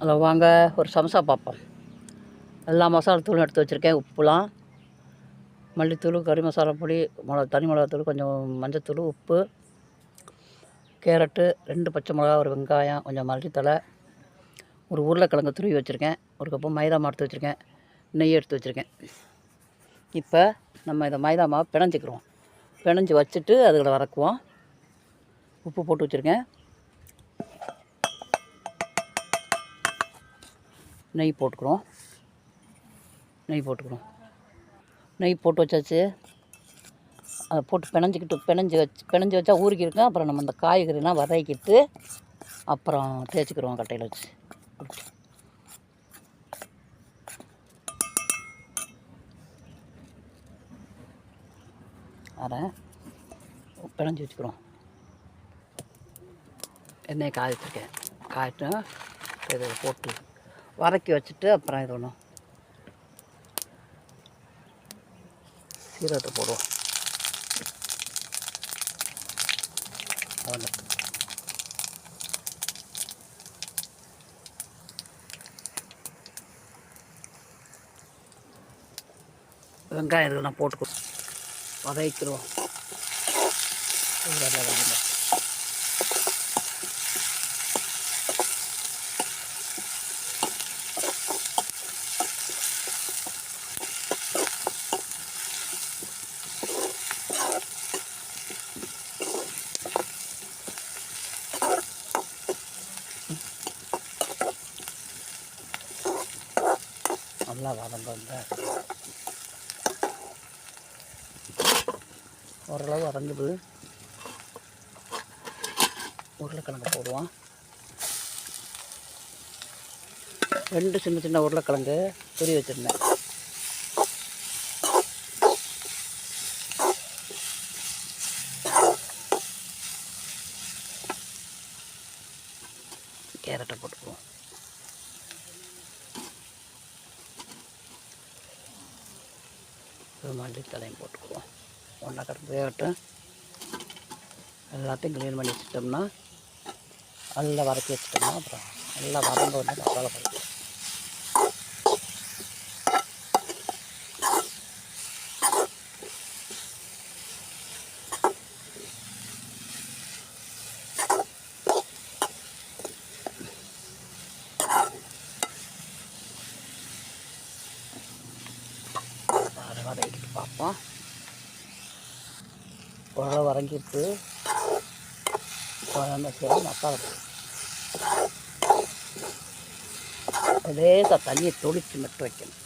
அதில் வாங்க ஒரு சமோசா பார்ப்போம். எல்லா மசாலா தூளும் எடுத்து வச்சுருக்கேன். உப்புலாம் மல்லித்தூள் கறி மசாலா பொடி மிளகா தனி மிளகாத்தூள் கொஞ்சம் மஞ்சத்தூள் உப்பு கேரட்டு ரெண்டு பச்சை மிளகா ஒரு வெங்காயம் கொஞ்சம் மல்லித்தலை ஒரு உருளைக்கிழங்கு துருவி வச்சுருக்கேன். ஒரு கப்பு மைதா மாவு எடுத்து வச்சுருக்கேன். நெய் எடுத்து வச்சுருக்கேன். இப்போ நம்ம இதை மைதா மாவு பிணைஞ்சிக்கிறோம். பிணைஞ்சி வச்சுட்டு அதில் வறக்குவோம் உப்பு போட்டு வச்சுருக்கேன். நெய் போட்டுக்கிறோம். நெய் போட்டுக்கிறோம். நெய் போட்டு வச்சாச்சு. அதை போட்டு பிணைஞ்சிக்கிட்டு பிணைஞ்சி வச்சு பிணைஞ்சி வச்சா ஊறிக்கிருக்கும். அப்புறம் நம்ம இந்த காய்கறிலாம் வதக்கிட்டு அப்புறம் தேய்ச்சிக்கிறோம் கட்டையில் வச்சு. அதை பிணைஞ்சி வச்சுக்கிறோம். என்ன காய வச்சுருக்கேன். காய்ட்டு இதை போட்டு வதக்கி வச்சுட்டு அப்புறம் இது ஒன்றும் சீரகத்தை போடுவோம். அவ்வளோ வெங்காயம் இதெல்லாம் போட்டுக்கணும் வதக்கிடுவோம் நல்லா வதங்க. நல்லா ஓரளவு வதங்குது. உருளைக்கிழங்கு போடுவோம். ரெண்டு சின்ன சின்ன உருளைக்கிழங்கு துரி வச்சுருந்தேன். கேரட்டை போட்டுக்குவோம். மாட்டையும் தலையும் போட்டுக்குவோம். ஒன்றா கடுப்பு வேகட்டும் எல்லாத்தையும் க்ளீன் பண்ணி வச்சுட்டோம்னா நல்லா வதக்கி வச்சுட்டோம்னா அப்புறம் நல்லா வதங்க வந்து மசாலா போடுவோம் அதை வதக்கிட்டு பார்ப்போம் ஓரளவு வரைஞ்சிட்டு குழம்பு சரி மசாலா லேசாக தண்ணியை தொளித்து மட்டும் வைக்கணும்.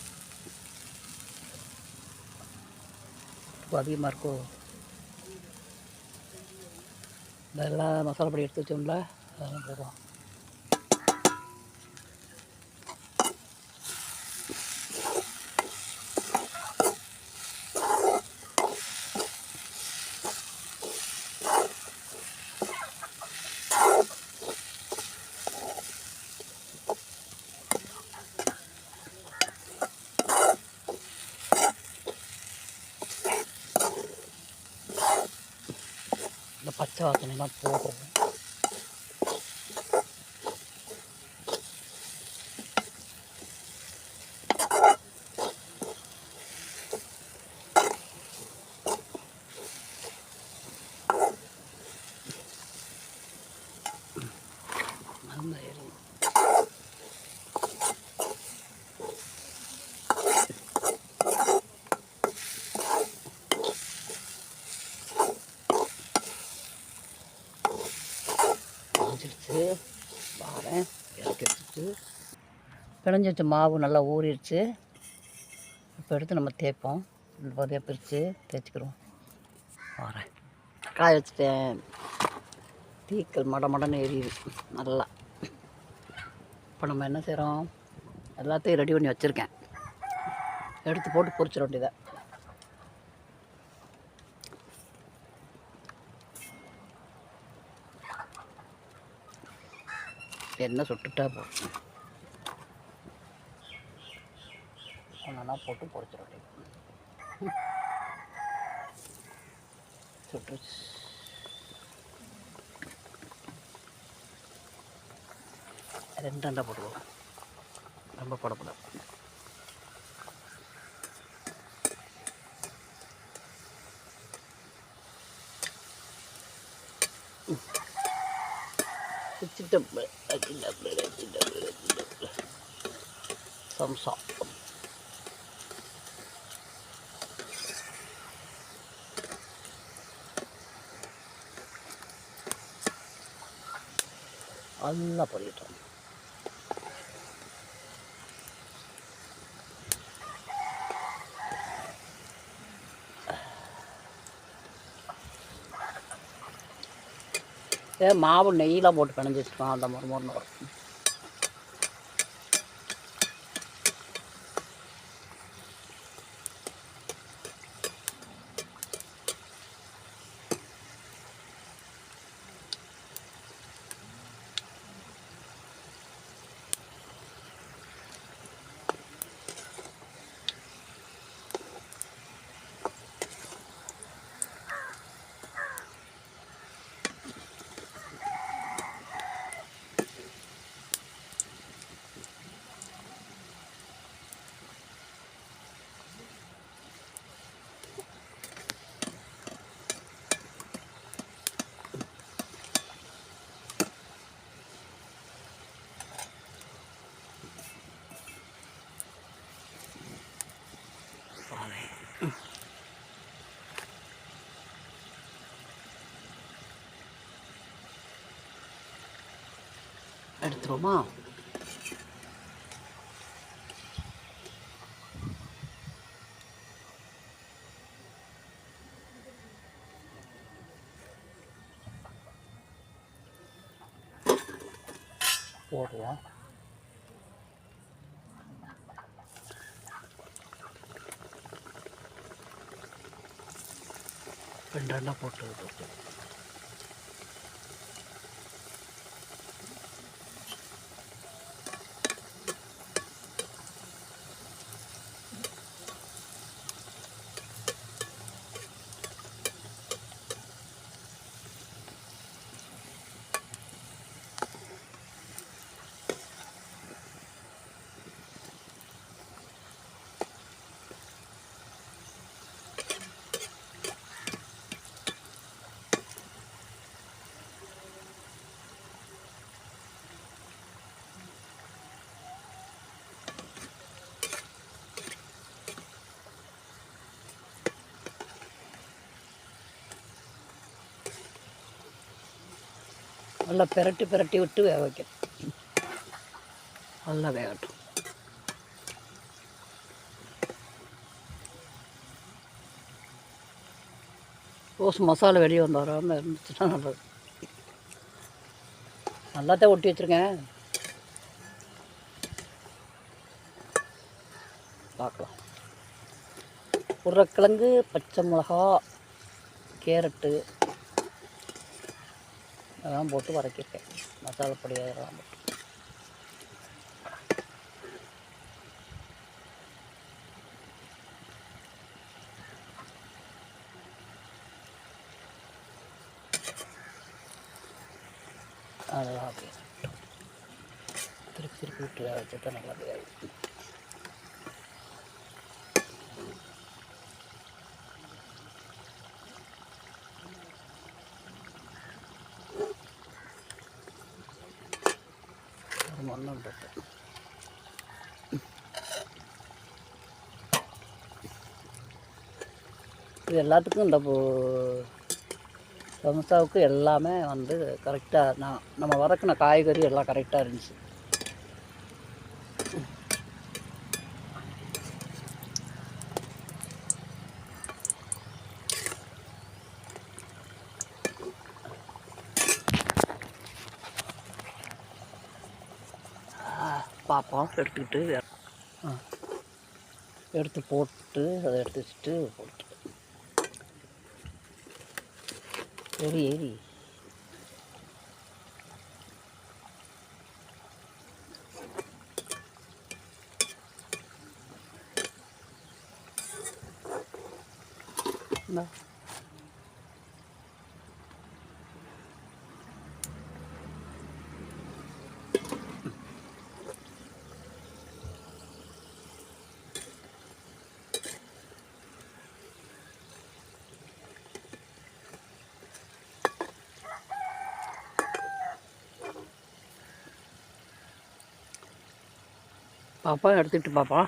அதிகமாக இருக்கும் இதெல்லாம் மசாலா பொடி எடுத்து வச்சோம்ல அதெல்லாம் போடுவோம் இந்த பச்சை காஞ்சிருச்சு பாரேன் இறக்கி எடுத்துட்டு பிணைஞ்சி வச்ச மாவு நல்லா ஊறிடுச்சு இப்போ எடுத்து நம்ம தேய்ப்போம். ரெண்டு பதையாக பிரித்து தேய்ச்சிக்கிறோம் பாரேன் காய வச்சுட்டேன். தீக்கள் மட மடன்னு எரியுது. நல்லா. இப்போ நம்ம என்ன செய்கிறோம் எல்லாத்தையும் ரெடி பண்ணி வச்சுருக்கேன். எடுத்து போட்டு பொறிச்சிட வேண்டியதை எண்ணெய் சுட்டுட்டா போதும் ஒன்றா போட்டு பொரிச்சிட சுட்டு ரெண்டு அண்டா போட்டுக்குவோம் ரொம்ப படப்பட കിച്ചിട്ടമ്പ് അച്ചിട്ടമ്പ് അച്ചിട്ടമ്പ് மாவு நெய்யெலாம் போட்டு பிணைஞ்சி வச்சுருக்கோம் அந்த மாதிரி மொறுன்னு வரும். எடுத்துருவோமா? போடுவோம். ரெண்டு ரெண்டாக போட்டு நல்லா பிரட்டி பிரட்டி விட்டு வேக வைக்கணும். நல்லா வேகட்டும். ரோஸ் மசாலா வெளியே வந்து வராமல் இருந்துச்சுன்னா நல்லது. நல்லா தான் ஒட்டி வச்சுருக்கேன். பார்க்கலாம். உருளைக்கிழங்கு பச்சை மிளகா கேரட்டு அதெல்லாம் போட்டு வதக்கியிருக்கேன். மசாலா பொடி அதெல்லாம் போட்டு. அதெல்லாம் அப்படியே திருப்பி திருப்பி விட்டு வேக வச்சுட்டா நல்லா வேகும் ஒரு மண்ணம் இது எல்லாத்துக்கும் இந்த பு- சமோசாவுக்கு எல்லாமே வந்து கரெக்டாக நான் நம்ம வதக்கின காய்கறி எல்லாம் கரெக்டாக இருந்துச்சு. பார்ப்போம் எடுத்துக்கிட்டு எடுத்து போட்டு அதை எடுத்து வச்சுட்டு போட்டு. ஏறி ஏறி. No. பாப்பா எடுத்துக்கிட்டு பாப்பா.